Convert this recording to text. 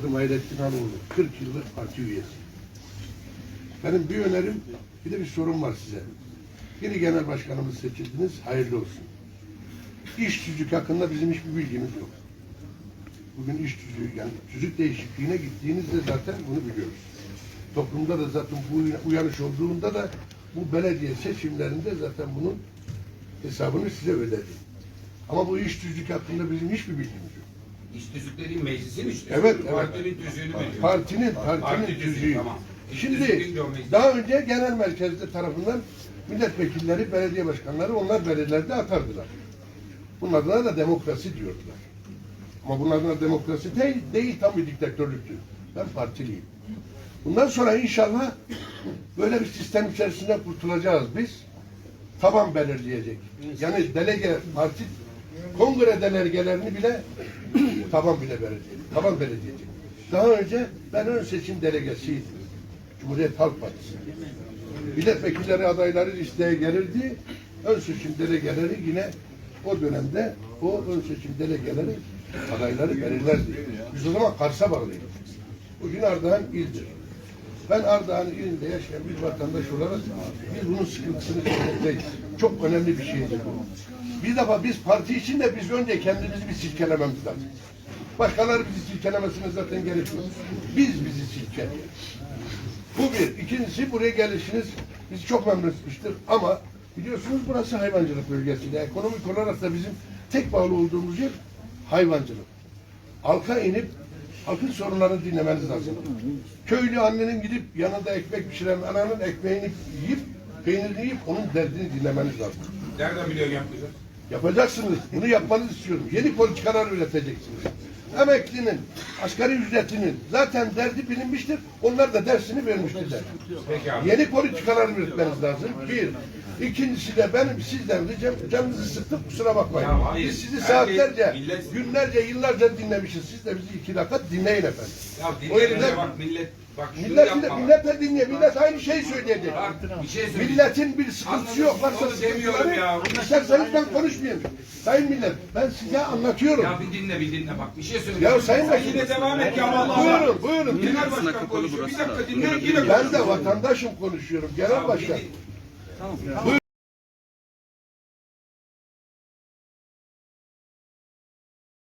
Adım Hayrettin Haloğlu. 40 yıllık parti üyesi. Benim bir önerim, bir de bir sorun var size. Yeni genel başkanımız seçildiniz, hayırlı olsun. İş tüzük hakkında bizim hiçbir bilgimiz yok. Bugün iş tüzüğü, yani tüzük değişikliğine gittiğinizde zaten bunu biliyoruz. Toplumda da zaten bu uyanış olduğunda da bu belediye seçimlerinde zaten bunun hesabını size ödedi. Ama bu iş tüzük hakkında bizim hiçbir bilgimiz yok. İş tüzükleri meclisin iş tüzüğü. Evet, evet. Partinin tüzüğünü biliyor. Partinin, partinin Parti tüzüğü, tamam. İş Şimdi meclis. daha önce genel merkezde tarafından milletvekilleri, belediye başkanları onlar belediyelerde atardılar. Bunun adına da demokrasi diyordular. Ama bunun adına demokrasi değil, değil tam bir diktatörlüktü. Ben partiliyim. Bundan sonra inşallah böyle bir sistem içerisinde kurtulacağız biz. Taban belirleyecek. Yani delege, parti kongre delegelerini bile taban bile belirleyecek. Taban belirleyecek. Daha önce ben ön seçim delegesiydim. Cumhuriyet Halk Partisi. Milletvekilleri adayları listeye gelirdi. Ön seçim delegeleri yine o dönemde o ön seçim delegeleri adayları belirlerdi. Biz o zaman Kars'a bağlıydık. Bugün Ardahan ildir. Ben Ardahan ilinde yaşayan bir vatandaş olarak biz bunun sıkıntısını çekmekteyiz. Çok önemli bir şeydir bu. Bir defa biz parti için de biz önce kendimizi bir silkelememiz lazım. Başkaları bizi silkelemesine zaten gerek. Biz bizi silkeleyelim. Bu bir. İkincisi buraya gelişiniz bizi çok memnun etmiştir. Ama biliyorsunuz burası hayvancılık bölgesi. de. Ekonomik olarak da bizim tek bağlı olduğumuz yer hayvancılık. Halka inip halkın sorunlarını dinlemeniz lazım. Köylü annenin gidip yanında ekmek pişiren ananın ekmeğini yiyip peynirini yiyip onun derdini dinlemeniz lazım. Nereden biliyorsun yapmayacağız? Yapacaksınız. Bunu yapmanızı istiyorum. Yeni politikalar üreteceksiniz. Emeklinin, asgari ücretinin zaten derdi bilinmiştir. Onlar da dersini vermiştirler. Yeni politikalar üretmeniz lazım. Bir. İkincisi de benim sizden ricam canınızı sıktım kusura bakmayın. Ya hayır. Biz sizi saatlerce, millet- günlerce, yıllarca dinlemişiz. Siz de bizi iki dakika dinleyin efendim. Ya O yüzden bak millet bak şunu millet, yapma. millet de dinliyor. Millet aynı şeyi. Bak, bir şey söyleyeyim. Milletin bir sıkıntısı Anladım, yok. Varsa onu demiyorum sıkıntıları, isterseniz ben konuşmayayım. Sayın millet, ben size anlatıyorum. Ya bir dinle bir dinle bak bir şey söyle. Ya sayın Sen yine devam et ya vallahi. Buyurun, buyurun. Genel Aslında başkan kapalı konuşuyor. Bir burası dakika da. dinle yine Ben de konuşuyor. vatandaşım konuşuyorum. Genel Ya bir başkan. din- Buyurun.